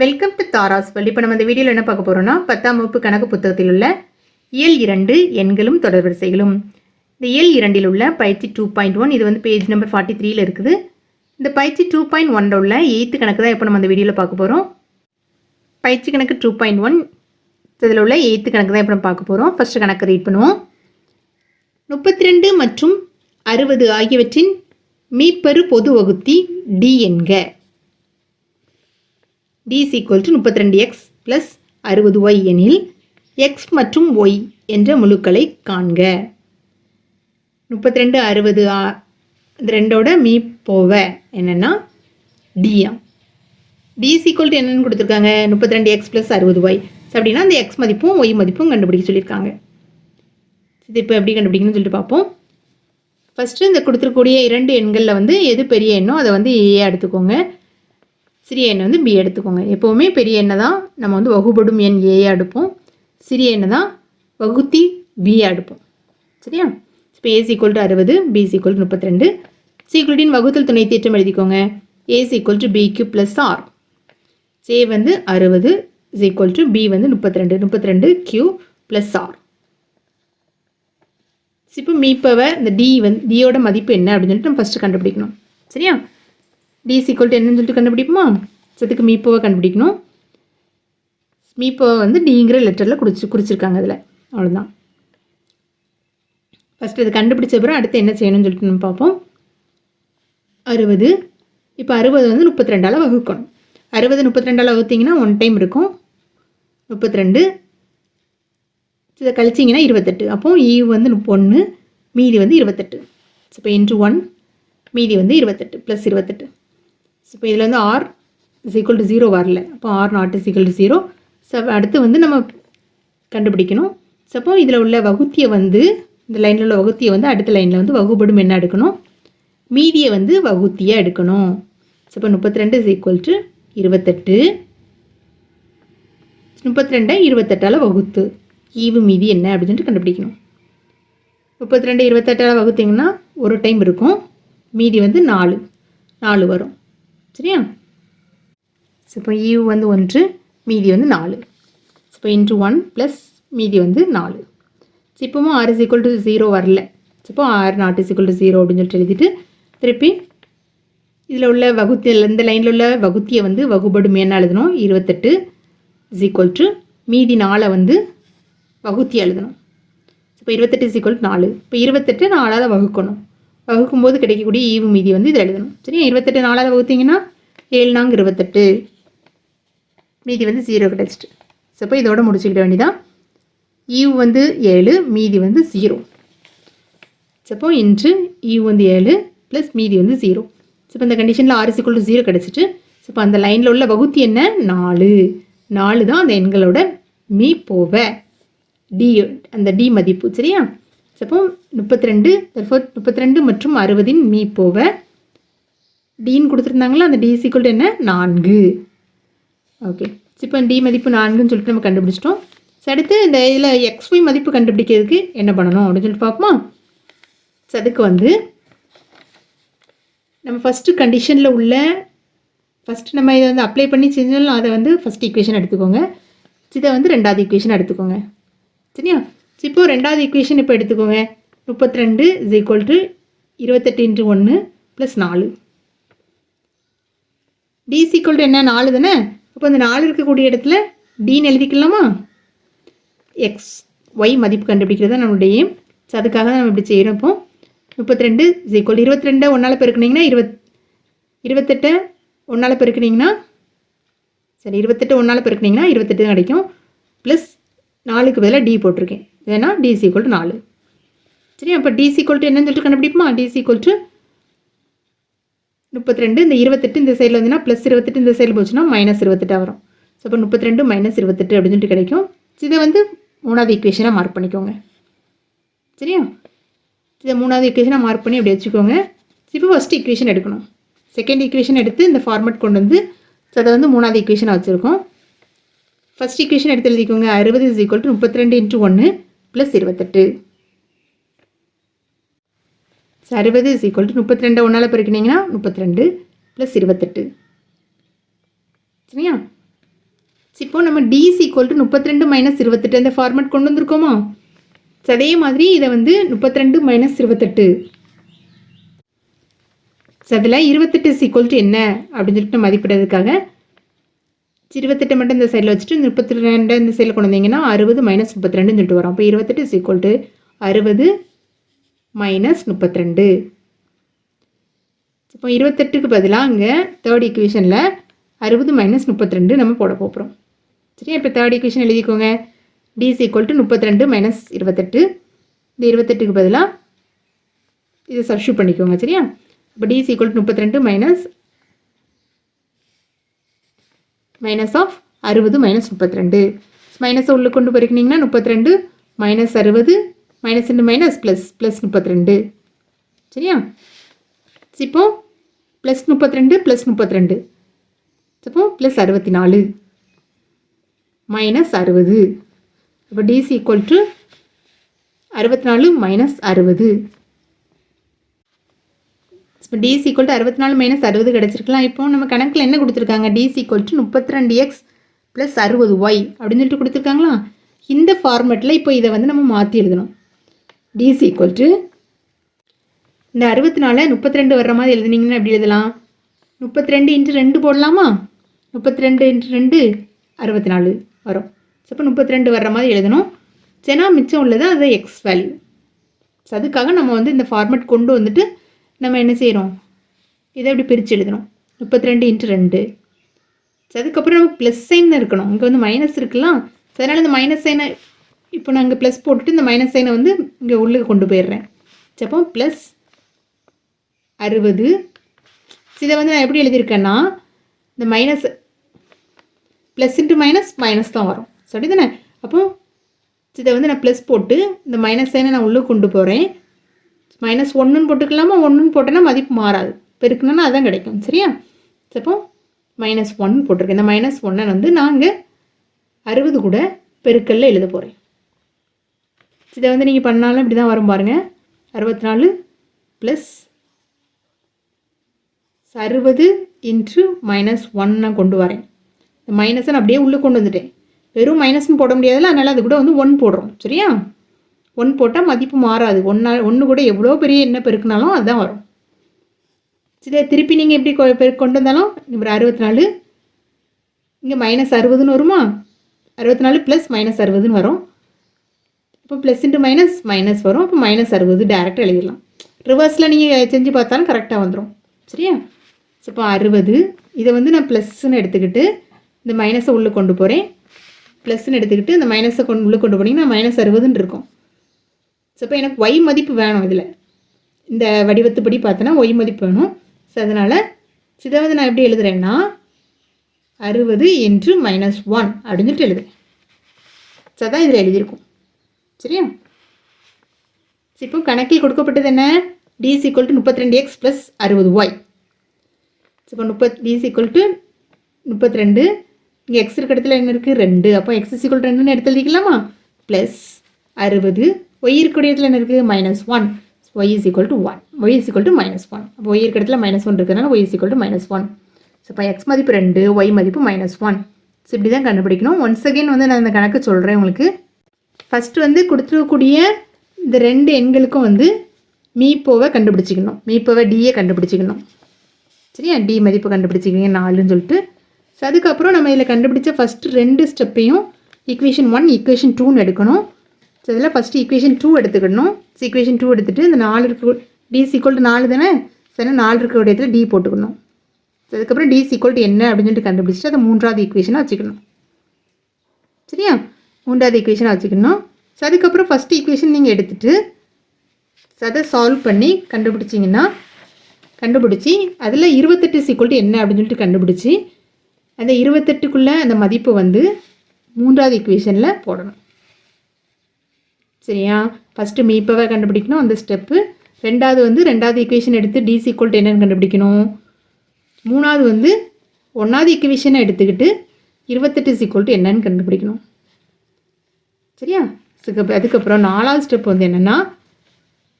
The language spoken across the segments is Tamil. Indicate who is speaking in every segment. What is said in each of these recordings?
Speaker 1: வெல்கம் டு தாராஸ் வேர்ல்ட் இப்போ நம்ம இந்த வீடியோவில் என்ன பார்க்க போகிறோம்னா பத்தாம் வகுப்பு கணக்கு புத்தகத்தில் உள்ள இயல் இரண்டு எண்களும் தொடர்வரிசைகளும் இந்த இயல் இரண்டில் உள்ள பயிற்சி டூ பாயிண்ட் ஒன் இது வந்து பேஜ் நம்பர் ஃபார்ட்டி த்ரீயில் இருக்குது. இந்த பயிற்சி டூ பாயிண்ட் ஒன்ல உள்ள எயித்து கணக்கு தான் இப்போ நம்ம இந்த வீடியோவில் பார்க்க போகிறோம் பயிற்சி கணக்கு டூ பாயிண்ட் ஒன் இதில் உள்ள எயித்து கணக்கு தான் இப்போ நம்ம பார்க்க போகிறோம் ஃபஸ்ட்டு கணக்கு ரீட் பண்ணுவோம். முப்பத்தி ரெண்டு மற்றும் அறுபது ஆகியவற்றின் மீப்பெரு பொது வகுத்தி டி என்க. டி இஸ் ஈக்குவல் டு முப்பத்தி ரெண்டு எக்ஸ் ப்ளஸ் அறுபது ஒய் எனில் எக்ஸ் மற்றும் ஒய் என்ற முழுக்களை காண்க. முப்பத்தி ரெண்டு அறுபது இந்த ரெண்டோட மீ போவ. என்னென்னா டிஎம் டி இஸ் ஈக்குவல் டு என்னென்னு கொடுத்துருக்காங்க? முப்பத்தி ரெண்டு எக்ஸ் ப்ளஸ் அறுபது ஒய் அப்படின்னா அந்த எக்ஸ் மதிப்பும் ஒய் மதிப்பும் கண்டுபிடிக்க சொல்லியிருக்காங்க. இது இப்போ எப்படி கண்டுபிடிக்கணும்னு சொல்லிட்டு பார்ப்போம். ஃபஸ்ட்டு இந்த கொடுத்துருக்கூடிய இரண்டு எண்களில் வந்து எது பெரிய எண்ணோ அதை வந்து ஏ எடுத்துக்கோங்க. சிறிய எண்ணை வந்து பி எடுத்துக்கோங்க. எப்போவுமே பெரிய எண்ணை தான் நம்ம வந்து வகுபடும் எண் ஏ எடுப்போம். சிறிய எண்ணை தான் வகுத்தி பி எடுப்போம். சரியா? இப்போ ஏசி ஈக்குவல் டு அறுபது பி சீக்குவல் டு முப்பத்தி ரெண்டு சீக்குவல்டின் வகுத்தல் துணை தேற்றம் எழுதிக்கோங்க. ஏசி ஈக்குவல் டு பிக்கு ப்ளஸ் ஆர் சே வந்து அறுபது இஸ் ஈக்குவல் டு பி வந்து முப்பத்தி ரெண்டு முப்பத்தி ரெண்டு கியூ ப்ளஸ் ஆர் இப்போ மீப்பவை இந்த டி வந்து டியோட மதிப்பு என்ன அப்படின்னு சொல்லிட்டு நம்ம ஃபஸ்ட்டு கண்டுபிடிக்கணும். சரியா? டி சீக்வல் டு என்னன்னு சொல்லிட்டு கண்டுபிடிப்போமா? சத்துக்கு மீப்போவை கண்டுபிடிக்கணும். மீப்போவை வந்து டிங்கிற லெட்டரில் குறிச்சு குறிச்சிருக்காங்க அதில். அவ்வளோதான் ஃபஸ்ட்டு இது கண்டுபிடிச்ச பிறகு அடுத்து என்ன செய்யணும்னு சொல்லிட்டு நம்ம பார்ப்போம். அறுபது. இப்போ அறுபது வந்து முப்பத்தி ரெண்டால் வகுக்கணும். அறுபது முப்பத்தி ரெண்டால் வகுத்தீங்கன்னா ஒன் டைம் இருக்கும். முப்பத்தி ரெண்டு இதை கழிச்சிங்கன்னா இருபத்தெட்டு. அப்போ ஈ வந்து ஒன்று மீதி வந்து இருபத்தெட்டு. இப்போ இன்ட்டு ஒன் மீதி வந்து இருபத்தெட்டு ப்ளஸ் இருபத்தெட்டு. இப்போ இதில் வந்து R is equal to zero வரல. அப்போ R not is equal to zero so அடுத்து வந்து நம்ம கண்டுபிடிக்கணும். சப்போ இதில் உள்ள வகுத்தியை வந்து இந்த லைனில் உள்ள வகுத்தியை வந்து அடுத்த லைனில் வந்து வகுபடும் என்ன எடுக்கணும்? மீதியை வந்து வகுத்தியாக எடுக்கணும். சப்போ முப்பத்தி ரெண்டு இஸ் ஈக்குவல் டு இருபத்தெட்டு. முப்பத்தி ரெண்டை இருபத்தெட்டால் வகுத்து ஈவு மீதி என்ன அப்படின்னு சொல்லிட்டு கண்டுபிடிக்கணும். முப்பத்தி ரெண்டு இருபத்தெட்டால் வகுத்திங்கன்னா ஒரு டைம் இருக்கும். மீதி வந்து நாலு. நாலு வரும். சரியா? இப்போ ஈவு வந்து ஒன்று மீதி வந்து நாலு. இப்போ இன்ட்ரு ஒன் ப்ளஸ் மீதி வந்து நாலு. இப்போவும் R is equal to zero வரல. இப்போ R not is equal to zero அப்படின்னு சொல்லிட்டு எழுதிட்டு திருப்பி இதில் உள்ள வகுத்தியில் இந்த லைனில் உள்ள வகுத்தியை வந்து வகுபடும் என்ன எழுதணும்? இருபத்தெட்டு இஸ் ஈக்குவல் டு மீதி நாளை வந்து வகுத்தி எழுதணும். இப்போ இருபத்தெட்டு இஸ் ஈக்குவல் நாலு. இப்போ இருபத்தெட்டு நாலாவது வகுக்கணும். வகுக்கும்போது கிடைக்கக்கூடிய ஈவு மீதி வந்து இதில் எழுதணும். சரியா? இருபத்தெட்டு நாலாவது வகுத்தீங்கன்னா ஏழு நாங்கு இருபத்தெட்டு. மீதி வந்து ஜீரோ கிடச்சிட்டு ஸோ அப்போ இதோட முடிச்சுக்கிட வேண்டியதான் ஈவு வந்து ஏழு மீதி வந்து ஜீரோ சப்போ இன்று ஈவு வந்து ஏழு ப்ளஸ் மீதி வந்து ஜீரோ ஸோ இப்போ இந்த கண்டிஷனில் ஆறு சிக்குள்ள ஜீரோ கிடச்சிட்டு ஸோ இப்போ அந்த லைனில் உள்ள வகுத்தி என்ன? நாலு. நாலு தான் அந்த எண்களோட மீ போவ டி அந்த டி மதிப்பு சரியா? அப்போ முப்பத்தி ரெண்டு முப்பத்தி ரெண்டு மற்றும் அறுபதின் மீ போவ. டின்னு கொடுத்துருந்தாங்களா? அந்த டி சிக்குள் என்ன? நான்கு. ஓகே இப்போ டி மதிப்பு நான்குன்னு சொல்லிட்டு நம்ம கண்டுபிடிச்சிட்டோம். ஸோ அடுத்து இந்த இதில் எக்ஸ்ஒய் மதிப்பு கண்டுபிடிக்கிறதுக்கு என்ன பண்ணணும் அப்படின்னு சொல்லிட்டு பார்ப்போமா? ஸோ அதுக்கு வந்து நம்ம ஃபஸ்ட்டு கண்டிஷனில் உள்ள ஃபஸ்ட்டு நம்ம இதை வந்து அப்ளை பண்ணி செஞ்சாலும் அதை வந்து ஃபஸ்ட் ஈக்குவேஷன் எடுத்துக்கோங்க. இதை வந்து ரெண்டாவது ஈக்குவேஷன் எடுத்துக்கோங்க. சரியா? இப்போ ரெண்டாவது ஈக்குவேஷன் இப்போ எடுத்துக்கோங்க. முப்பத்தி ரெண்டு இஸ் ஈக்குவல் டு இருபத்தெட்டு இன்ட்டு ஒன்று ப்ளஸ் நாலு. டி ஈக்குவல் டு என்ன? நாலு தானே? அப்போ அந்த நாலு இருக்கக்கூடிய இடத்துல டின்னு எழுதிக்கலாமா? எக்ஸ் ஒய் மதிப்பு கண்டுபிடிக்கிறது தான் நம்மளுடைய aim. ஸோ அதுக்காக தான் நம்ம இப்படி செய்கிறோம் இப்போ முப்பத்தி ரெண்டு இஸ் ஈக்குவல் இருபத்தி ரெண்டை ஒன்றால் பெருக்குனீங்கன்னா இருபத் இருபத்தெட்டை ஒன்றால் பெருக்குனீங்கன்னா சரி இருபத்தெட்டு ஒன்றால் பெருக்குனீங்கன்னா இருபத்தெட்டு தான் கிடைக்கும். ப்ளஸ் நாலுக்கு பதிலாக டி போட்டிருக்கேன். ஏன்னா டிசி ஈக்குவல் டு நாலு. சரி அப்போ டிசி ஈக்குவல் டு என்னன்னு சொல்லிட்டு கண்டுபிடிப்போமா? டிசி ஈக்குவல் டு முப்பத்தி ரெண்டு இந்த இருபத்தெட்டு இந்த சைடில் வந்துன்னா ப்ளஸ் இருபத்தெட்டு இந்த சைடில் போச்சுன்னா மைனஸ் இருபத்தெட்டாக வரும். ஸோ அப்போ முப்பத்தி ரெண்டு மைனஸ் இருபத்தெட்டு அப்படின்னு சொல்லிட்டு கிடைக்கும். இதை வந்து மூணாவது ஈக்குவேஷனாக மார்க் பண்ணிக்கோங்க. சரியா? இதை மூணாவது ஈக்குவேஷனாக மார்க் பண்ணி அப்படி வச்சுக்கோங்க. இப்போ ஃபஸ்ட் ஈக்குவேஷன் எடுக்கணும். செகண்ட் ஈக்குவேஷன் எடுத்து இந்த ஃபார்மேட் கொண்டு வந்து ஸோ அதை வந்து மூணாவது ஈக்குவேஷனாக வச்சுருக்கோம். ஃபஸ்ட் ஈக்குவேஷன் எடுத்து எழுதிக்கோங்க. அறுபது இஸ் ஈக்குவல் டு முப்பத்தி ரெண்டு இன்ட்டு ஒன்று ப்ளஸ் இருபத்தெட்டு. அறுபது இஸ் ஈக்குவல் டு முப்பத்தி ரெண்டு ஒன்றால் பெருக்கினீங்கன்னா முப்பத்தி ரெண்டு ப்ளஸ் இருபத்தெட்டு. சரியா? இப்போ நம்ம டிசி ஈக்குவல் டு முப்பத்தி ரெண்டு மைனஸ் இருபத்தெட்டு அந்த ஃபார்மேட் கொண்டு வந்திருக்கோமா? அதே மாதிரி இதை வந்து முப்பத்தி ரெண்டு மைனஸ் இருபத்தெட்டு. ஸோ அதில் இருபத்தெட்டு ஈக்குவல் டு என்ன? அப்படின்னு சொல்லிட்டு மதிப்பிடுறதுக்காக இருபத்தெட்டு மட்டும் இந்த சைடில் வச்சுட்டு முப்பத்தி ரெண்டு இந்த சைடில் கொண்டு வந்தீங்கன்னா அறுபது மைனஸ் முப்பத்தி ரெண்டுன்னு சொல்லிட்டு வரும். அப்போ இருபத்தெட்டு ஈக்குவல் டு அறுபது மைனஸ் முப்பத்தி ரெண்டு இப்போ இருபத்தெட்டுக்கு பதிலாக அங்கே தேர்ட் ஈக்குவேஷனில் அறுபது மைனஸ் முப்பத்தி ரெண்டு நம்ம போட போகிறோம் சரியா? இப்போ தேர்ட் ஈக்குவேஷன் எழுதிக்கோங்க. டிஸ் ஈக்குவல் டு முப்பத்தி ரெண்டு மைனஸ் இருபத்தெட்டு. இந்த இருபத்தெட்டுக்கு பதிலாக இதை சப்ஷூட் பண்ணிக்கோங்க. சரியா? இப்போ டிஸ் ஈக்குவல் டு முப்பத்தி ரெண்டு மைனஸ் மைனஸ் ஆஃப் அறுபது மைனஸ் முப்பத்தி ரெண்டு மைனஸை உள்ளே கொண்டு போயிருக்கீங்கன்னா முப்பத்தி ரெண்டு மைனஸ் அறுபது மைனஸ் ரெண்டு மைனஸ் ப்ளஸ் ப்ளஸ் முப்பத்தி ரெண்டு சரியா இப்போ ப்ளஸ் முப்பத்தி ரெண்டு ப்ளஸ் முப்பத்தி ரெண்டு இப்போ ப்ளஸ் அறுபத்தி நாலு மைனஸ் அறுபது. இப்போ டிசி ஈக்குவல் டு அறுபத்தி நாலு மைனஸ் அறுபது. இப்போ டிசி ஈக்குவல் டு அறுபத்தி நாலு மைனஸ் அறுபது கிடச்சிருக்கலாம். இப்போ நம்ம கணக்கில் என்ன கொடுத்துருக்காங்க? டிசி ஈக்குவல் டு முப்பத்தி ரெண்டு எக்ஸ் ப்ளஸ் அறுபது ஒய் அப்படின்னு சொல்லிட்டு கொடுத்துருக்காங்களா? இந்த ஃபார்மேட்டில் இப்போ இதை வந்து நம்ம மாற்றி எழுதணும். டிசி ஈக்குவல் டு இந்த அறுபத்தி நாலு முப்பத்தி ரெண்டு வர்ற மாதிரி எழுதுனீங்கன்னா எப்படி எழுதலாம்? முப்பத்தி ரெண்டு இன்ட்டு ரெண்டு போடலாமா? முப்பத்தி ரெண்டு இன்ட்டு ரெண்டு அறுபத்தி நாலு வரும். ஸோ இப்போ முப்பத்தி ரெண்டு வர்ற மாதிரி எழுதணும். சரினா மிச்சம் உள்ளது? அது எக்ஸ் வேல்யூ ஸோ அதுக்காக நம்ம வந்து இந்த ஃபார்மேட் கொண்டு வந்துட்டு நம்ம என்ன செய்கிறோம் இதை அப்படி பிரித்து எழுதணும் முப்பத்தி ரெண்டு. இன்ட்டு ரெண்டு அதுக்கப்புறம் நமக்கு ப்ளஸ் சைன் இருக்கணும். இங்கே வந்து மைனஸ் இருக்கலாம் அதனால் இந்த மைனஸ் சைனை இப்போ நான் இங்கே ப்ளஸ் போட்டுட்டு இந்த மைனஸ் சைனை வந்து இங்கே உள்ளே கொண்டு போயிடுறேன். அப்போ ப்ளஸ் அறுபது. இதை வந்து நான் எப்படி எழுதியிருக்கேன்னா இந்த minus plus into minus minus தான் வரும். சரி தானே அப்போ இதை வந்து நான் ப்ளஸ் போட்டு இந்த மைனஸ் சைனை நான் உள்ளே கொண்டு போகிறேன் மைனஸ் ஒன்றுன்னு போட்டுக்கலாமா? ஒன்றுன்னு போட்டேன்னா மதிப்பு மாறாது. பெருக்கணும்னா அதான் கிடைக்கும். சரியா? அப்போ மைனஸ் ஒன் போட்டிருக்கேன். இந்த மைனஸ் ஒன்னை வந்து நாங்கள் அறுபது கூட பெருக்கல்ல எழுத போகிறேன் இதை வந்து நீங்கள் பண்ணாலும் இப்படி தான் வரும் பாருங்கள் அறுபத்தி நாலு ப்ளஸ் அறுபது இன்ட்ரு மைனஸ் ஒன்னை கொண்டு வரேன். இந்த மைனஸை நான் அப்படியே உள்ளே கொண்டு வந்துட்டேன். வெறும் மைனஸ்னு போட முடியாதுல்ல அதனால் அது கூட வந்து ஒன் போடுறோம். சரியா? ஒன் போட்டால் மதிப்பு மாறாது. ஒன்றா ஒன்று கூட எவ்வளோ பெரிய என்ன பெருக்குனாலும் அதுதான் வரும். சரி திருப்பி நீங்கள் எப்படி கொ- கொண்டு வந்தாலும் ஒரு அறுபத்தி நாலு இங்கே மைனஸ் அறுபதுன்னு வருமா? அறுபத்தி நாலு ப்ளஸ் மைனஸ் அறுபதுன்னு வரும். இப்போ ப்ளஸ் இன்ட்டு மைனஸ் மைனஸ் வரும். அப்போ மைனஸ் அறுபது டேரெக்டாக எழுதிடலாம். ரிவர்ஸில் நீங்கள் செஞ்சு பார்த்தாலும் கரெக்டாக வந்துடும் சரியா? ஸோ இப்போ அறுபது இதை வந்து நான் ப்ளஸ்ன்னு எடுத்துக்கிட்டு இந்த மைனஸை உள்ளே கொண்டு போகிறேன் ப்ளஸ்ன்னு எடுத்துக்கிட்டு இந்த மைனஸை கொண்டு உள்ளே கொண்டு போனீங்கன்னா மைனஸ் அறுபதுன்னு இருக்கும். ஸோ இப்போ எனக்கு ஒய் மதிப்பு வேணும் இதில். இந்த வடிவத்துப்படி பார்த்தோன்னா ஒய் மதிப்பு வேணும். ஸோ அதனால் சிதவதை நான் எப்படி எழுதுறேன்னா அறுபது என்று மைனஸ் ஒன் அப்படின்னு சொல்லிட்டு எழுதுறேன். ஸோ அதான் இதில் எழுதியிருக்கும். சரியா? ஸோ இப்போ கணக்கில் கொடுக்கப்பட்டது என்ன? டிஸ் ஈக்குவல் டு முப்பத்தி ரெண்டு எக்ஸ் ப்ளஸ் அறுபது ஒய் ஸோ இப்போ முப்பத் டிஸ் ஈக்குவல் டு முப்பத்தி ரெண்டு இங்கே எக்ஸ் இருக்க இடத்துல என்ன இருக்குது ரெண்டு. அப்போ எக்ஸ் ஈக்குவல் ரெண்டுன்னு எடுத்து எழுதிக்கலாமா? ப்ளஸ் அறுபது ஒய் இருக்கக்கூடிய இடத்துல என்ன இருக்குது? Minus one Y is equal to one Y is equal to minus one அப்போ ஒய் இருக்க இடத்துல மைனஸ் ஒன் இருக்கிறதுனால Y is equal to minus one so இப்போ எக்ஸ் மதிப்பு ரெண்டு ஒய் மதிப்பு மைனஸ் ஒன் ஸோ இப்படி தான் கண்டுபிடிக்கணும். ஒன்ஸ் அகெயின் வந்து நான் இந்த கணக்கு சொல்கிறேன் உங்களுக்கு. ஃபஸ்ட்டு வந்து கொடுத்துருக்கக்கூடிய இந்த ரெண்டு எண்களுக்கும் வந்து மீப்போவை கண்டுபிடிச்சிக்கணும். மீப்போவை டியை கண்டுபிடிச்சிக்கணும். சரியா? டி மதிப்பு கண்டுபிடிச்சிக்கிங்க நாலுன்னு சொல்லிட்டு. ஸோ அதுக்கப்புறம் நம்ம இதில் கண்டுபிடிச்ச ஃபஸ்ட்டு ரெண்டு ஸ்டெப்பையும் ஈக்குவேஷன் ஒன் ஈக்குவேஷன் டூன்னு எடுக்கணும். ஸோ இதில் ஃபஸ்ட்டு ஈக்குவேஷன் டூ எடுத்துக்கணும். ஈக்குவேஷன் டூ எடுத்துகிட்டு இந்த நாலு இருக்க டி சீக்வல் டு நாலு தானே? சரி நாலு இருக்க இடத்துல டி போட்டுக்கணும். ஸோ அதுக்கப்புறம் டி சீக்வல் டு என்ன அப்படின்னு சொல்லிட்டு கண்டுபிடிச்சிட்டு அதை மூன்றாவது ஈக்குவேஷனாக வச்சுக்கணும். சரியா? மூன்றாவது ஈக்குவேஷனாக வச்சுக்கணும். ஸோ அதுக்கப்புறம் ஃபஸ்ட் ஈக்குவேஷன் நீங்கள் எடுத்துகிட்டு ஸோ அதை சால்வ் பண்ணி கண்டுபிடிச்சிங்கன்னா கண்டுபிடிச்சி அதில் இருபத்தெட்டு சீக்குவல் என்ன அப்படின்னு சொல்லிட்டு கண்டுபிடிச்சி அந்த இருபத்தெட்டுக்குள்ளே அந்த மதிப்பு வந்து மூன்றாவது ஈக்குவேஷனில் போடணும். சரியா? ஃபஸ்ட்டு மீப்பவை கண்டுபிடிக்கணும் அந்த ஸ்டெப்பு ரெண்டாவது வந்து ரெண்டாவது ஈக்குவேஷன் எடுத்து டிசி கோல்ட் என்னன்னு கண்டுபிடிக்கணும். மூணாவது வந்து ஒன்றாவது ஈக்குவேஷனை எடுத்துக்கிட்டு இருபத்தெட்டு சீக்குவல் என்னன்னு கண்டுபிடிக்கணும். சரியா? அதுக்கப்புறம் நாலாவது ஸ்டெப் வந்து என்னென்னா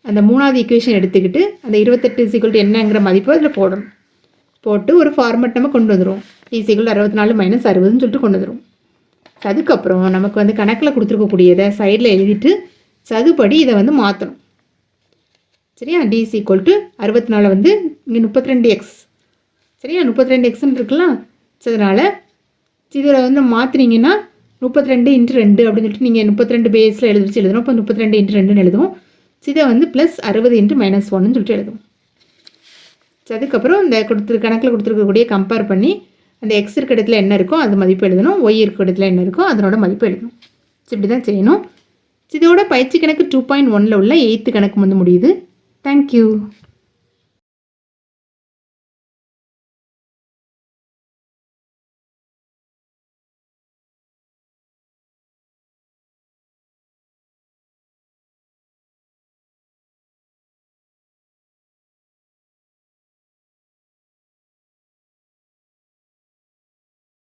Speaker 1: அந்த மூணாவது ஈக்குவேஷன் எடுத்துக்கிட்டு அந்த இருபத்தெட்டு சீக்குவல் என்னங்கிற மதிப்பு அதில் போடணும். போட்டு ஒரு ஃபார்மெட் நம்ம கொண்டு வந்துடும் ஈஸிக்குள் அறுபத்தி நாலு மைனஸ் அறுபதுன்னு சொல்லிட்டு கொண்டு வந்துடும் அதுக்கப்புறம் நமக்கு வந்து கணக்கில் கொடுத்துருக்கக்கூடியதை சைடில் எழுதிட்டு சதுபடி இதை வந்து மாற்றணும் சரியா? டிசி ஈக்குவல் டு அறுபத்தி நாலு வந்து இங்கே முப்பத்தி ரெண்டு எக்ஸ் சரியா? முப்பத்தி ரெண்டு எக்ஸ்ன்னு இருக்கலாம் ஸோ அதனால் இதில் வந்து மாற்றினீங்கன்னா முப்பத்தி ரெண்டு இன்ட்டு ரெண்டு அப்படின்னு சொல்லிட்டு நீங்கள் முப்பத்தி ரெண்டு பேஸில் எழுதி வச்சு எழுதணும். இப்போ முப்பத்தி ரெண்டு இன்ட்டு ரெண்டுன்னு எழுதுவோம். So, இதை வந்து ப்ளஸ் அறுபது இன்ட்டு மைனஸ் ஒன்னு சொல்லிட்டு எழுதுவோம். ஸோ அதுக்கப்புறம் இந்த கொடுத்துரு கணக்கில் கொடுத்துருக்கக்கூடிய கம்பேர் பண்ணி அந்த எக்ஸ் இருக்க இடத்துல என்ன இருக்கோ அது மதிப்பு எழுதணும். ஒய் இருக்க இடத்துல என்ன இருக்கோ அதனோட மதிப்பு எழுதணும். இப்படி தான் செய்யணும். இதோட பயிற்சி கணக்கு டூ பாயிண்ட் ஒனில் உள்ள எயித்து கணக்கு வந்து முடியுது. தேங்க்யூ